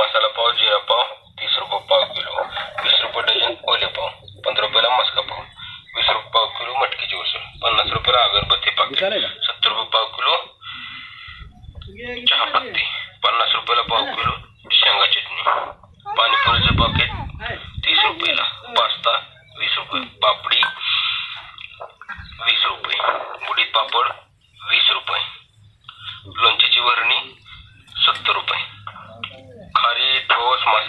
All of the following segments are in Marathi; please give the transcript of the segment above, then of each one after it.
मसाला पाव जीरा पाव तीस रुपये पाव किलो वीस रुपये डजन ओले पाव पंधरा रुपयाला मस्का पाव वीस रुपये पाव किलो मटकीची उसळ पन्ना रुपये अगरबत्ती पाकिट सत्तर रुपये पाव किलो चहा पत्ती पन्नास रुपयाला पाव किलो शेंगा चटनी चटणी पाणीपुरीचं पाकिट तीस रुपयाला पास्ता वीस रुपये पापडी वीस रुपये बुढ़ी पापड वीस रुपये लोणच्याची वरणी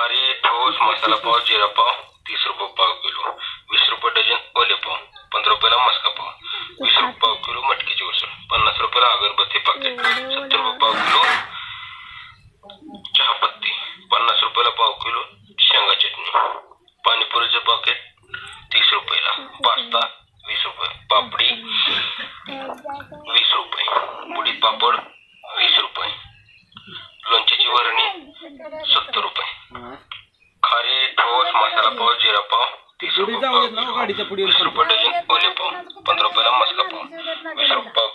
खारी ठोस मसाला पाव जिरा पाव तीस रुपये पाव किलो वीस रुपये डझन ओले पाव पंधरा रुपयाला मस्का पाव वीस रुपये पाव किलो मटकीची उसळ पन्नास रुपयाला अगरबत्ती पाकिट सत्तर रुपये पाव किलो चहापत्ती पन्नास रुपयाला पाव किलो शेंगा चटणी पाणीपुरीचं पाकिट तीस रुपयाला पास्ता वीस रुपये पापडी वीस रुपये बुडीत पापड वीस रुपये लोणच्याची वरणी सत्तर रुपये मसाला पाव तीस रुपये गाडीच्या पुढे पंधरा रुपयाला पाव वीस रुपये